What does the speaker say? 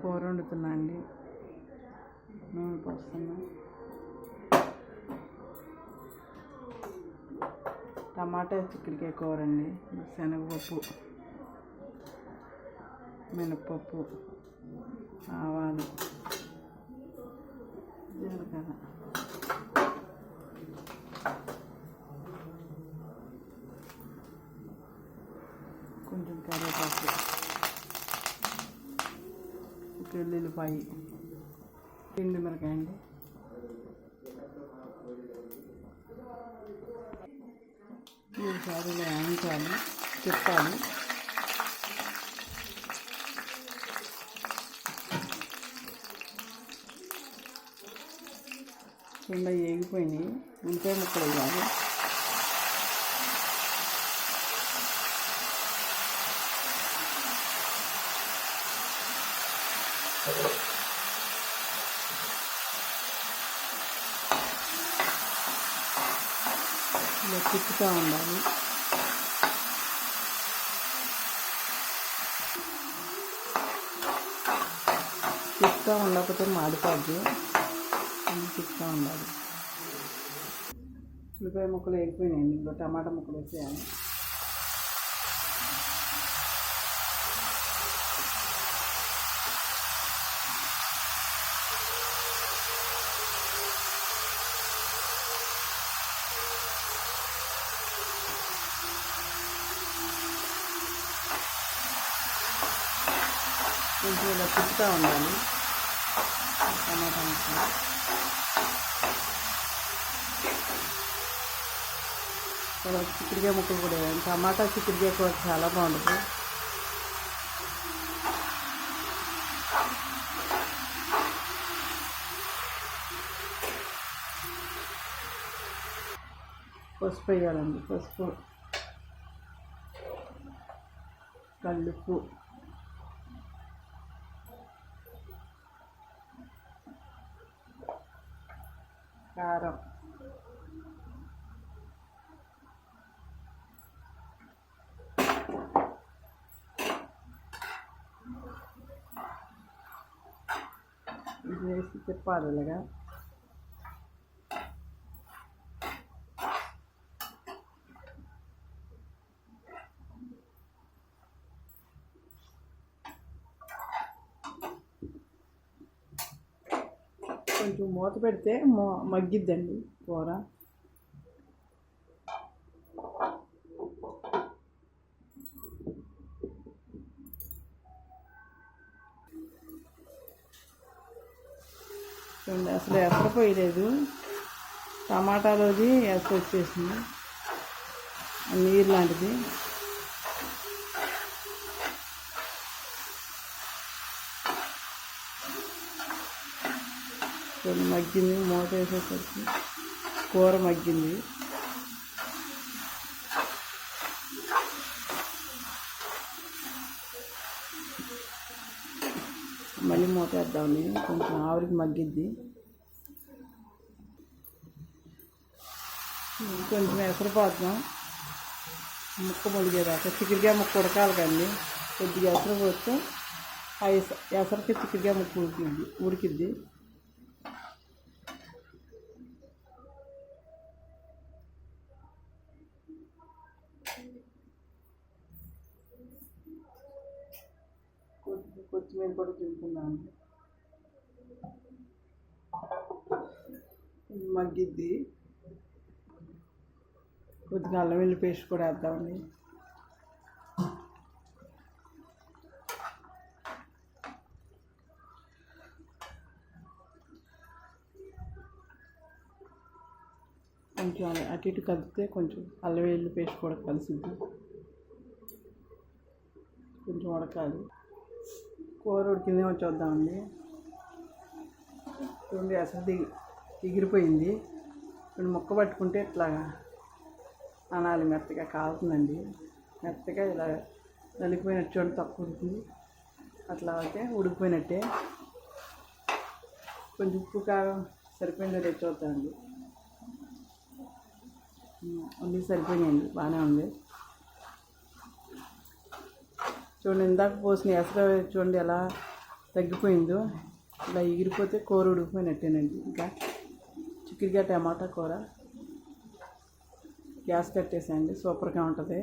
కూర వండుతున్నా అండి నూనె పోస్తున్నా. టమాటా చిక్కుడికాయ కూర అండి శనగపప్పు మినప్పప్పు ఆవాలు జీలకర్ర. కొంచెం కరివేపాకు. వెల్లుల్లిపాయ పిండి మిరకాయ అండి మూడు సార్లు వేయించాలి తిప్పాలి. కింద ఏగిపోయినాయి. ఉంటే ముక్కలు వేయాలి. ఇలా తిప్పుతూ ఉండాలి. తిప్పుతూ ఉండకపోతే మాడిపోద్ది. తిప్పుతూ ఉండాలి. ఉల్లిపాయ ముక్కలు వేగిపోయినాయండి ఇందులో టమాటా ముక్కలు వేసేయాలి. కొంచెం ఇలా తిప్పుతూ ఉండాలి. టమాటా ముక్కలు తర్వాత చిక్కుడుకాయ ముక్కలు కూడా టమాటా చిక్కుడుకాయ కూర చాలా బాగుంటుంది. పసుపు వేయాలండి. పసుపు. కళ్ళుప్పు కారం ఇది వేసి తిప్పాలి ఇలాగా కొంచెం మూత పెడితే మో మగ్గిద్దండి కూర. చూడండి అసలు ఎసరు పోయలేదు. టమాటాలోది ఎసరు వచ్చేసింది. నీరు లాంటిది. చూడండి మగ్గింది మూత వేసేసరికి కూర మగ్గింది. మళ్ళీ మూత వేద్దామని కొంచెం ఆవిరికి మగ్గిద్ది. కొంచెం ఎసరపోతున్నాం ముక్క ములిగేదాకా చికెన్గా ముక్క ఉడకాలి కండి కొద్దిగా ఎసరు పోస్తే ఆ ఎసరికి చికెన్గా ముక్క ఉడికిద్ది ఉడికిద్ది. కొత్తిమీర కూడా తింటున్నాను. మగ్గిద్ది. కొద్దిగా అల్లం వెల్లి పేస్ట్ కూడా వేద్దామండి. కొంచెం అటు ఇటు కలిపితే కొంచెం అల్లం వెల్లి పేస్ట్ కూడా కలిసిద్ది. కొంచెం ఉడకాలి. కూర ఉడికిందేమో చూద్దామండి చూడండి అసలు దిగి ఎగిరిపోయింది. ఇప్పుడు ముక్క పట్టుకుంటే ఇట్లా అనాలి మెత్తగా కాలుతుందండి. మెత్తగా ఇలా నలిగిపోయినట్టు చూడండి తక్కువ ఉడికింది అట్లా అయితే ఉడికిపోయినట్టే. కొంచెం ఉప్పు కారం సరిపోయిందో లేదో చూద్దామండి. అన్నీ సరిపోయినాయండి బాగానే ఉంది. చూడండి ఇందాక పోసిన ఎసర చూడండి ఎలా తగ్గిపోయిందో. ఇలా ఎగిరిపోతే కూర ఉడికిపోయినట్టేనండి. ఇంకా చిక్కుడుగా టమాటా కూర. గ్యాస్ కట్టేసేయండి సూపర్గా ఉంటుంది.